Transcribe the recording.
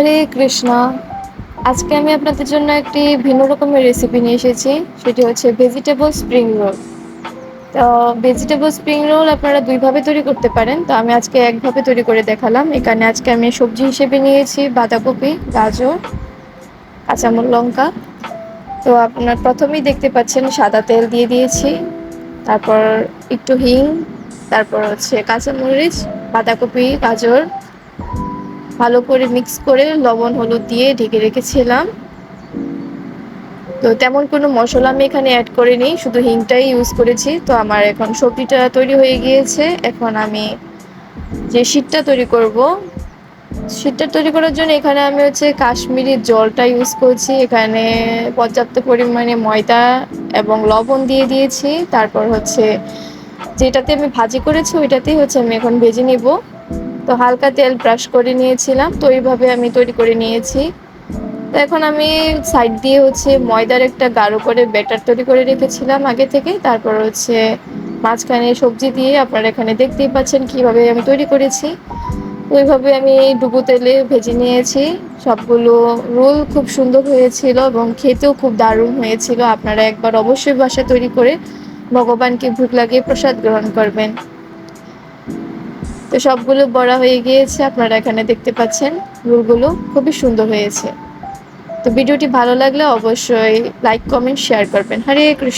হরে কৃষ্ণ। আজকে আমি আপনাদের জন্য একটি ভিন্ন রকমের রেসিপি নিয়ে এসেছি, সেটি হচ্ছে ভেজিটেবল স্প্রিং রোল তো ভেজিটেবল স্প্রিং রোল আপনারা দুইভাবে তৈরি করতে পারেন। তো আমি আজকে একভাবে তৈরি করে দেখালাম। এখানে আজকে আমি সবজি হিসেবে নিয়েছি বাঁধাকপি, গাজর কাঁচামর লঙ্কা। তো আপনার প্রথমেই দেখতে পাচ্ছেন সাদা তেল দিয়ে দিয়েছি। তারপর একটু হিং, তারপর হচ্ছে কাঁচামরিচ, বাঁধাকপি, গাজর ভালো করে মিক্স করে লবণ, হলুদ দিয়ে ঢেকে রেখেছিলাম। তো তেমন কোনো মশলা আমি এখানে অ্যাড করিনি, শুধু হিংটাই ইউজ করেছি। তো আমার এখন সবজিটা তৈরি হয়ে গিয়েছে। এখন আমি যে শীতটা তৈরি করব, শীতটা তৈরি করার জন্য এখানে আমি হচ্ছে কাশ্মীরি জলটা ইউজ করছি। এখানে পর্যাপ্ত পরিমাণে ময়দা এবং লবণ দিয়ে দিয়েছি। তারপর হচ্ছে যেটাতে আমি ভাজি করেছি, ওইটাতেই হচ্ছে আমি এখন ভেজে নিব। তো হালকা তেল ব্রাশ করে নিয়েছিলাম, তো এইভাবে আমি তৈরি করে নিয়েছি। তো এখন আমি সাইড দিয়ে হচ্ছে ময়দার একটা গাঢ় করে ব্যাটার তৈরি করে রেখেছিলাম আগে থেকে। তারপর হচ্ছে মাঝখানে সবজি দিয়ে আপনারা এখানে দেখতেই পাচ্ছেন কীভাবে আমি তৈরি করেছি। ওইভাবে আমি ডুবো তেলে ভেজে নিয়েছি। সবগুলো রোল খুব সুন্দর হয়েছিল এবং খেতেও খুব দারুণ হয়েছিল। আপনারা একবার অবশ্যই বাসা তৈরি করে ভগবানকে ভুক লাগিয়ে প্রসাদ গ্রহণ করবেন। তো সবগুলো বড়া হয়ে গিয়েছে, আপনারা এখানে দেখতে পাচ্ছেন রোলগুলো খুবই সুন্দর হয়েছে। তো ভিডিওটি ভালো লাগলে অবশ্যই লাইক কমেন্ট শেয়ার করবেন। হরে কৃষ্ণ।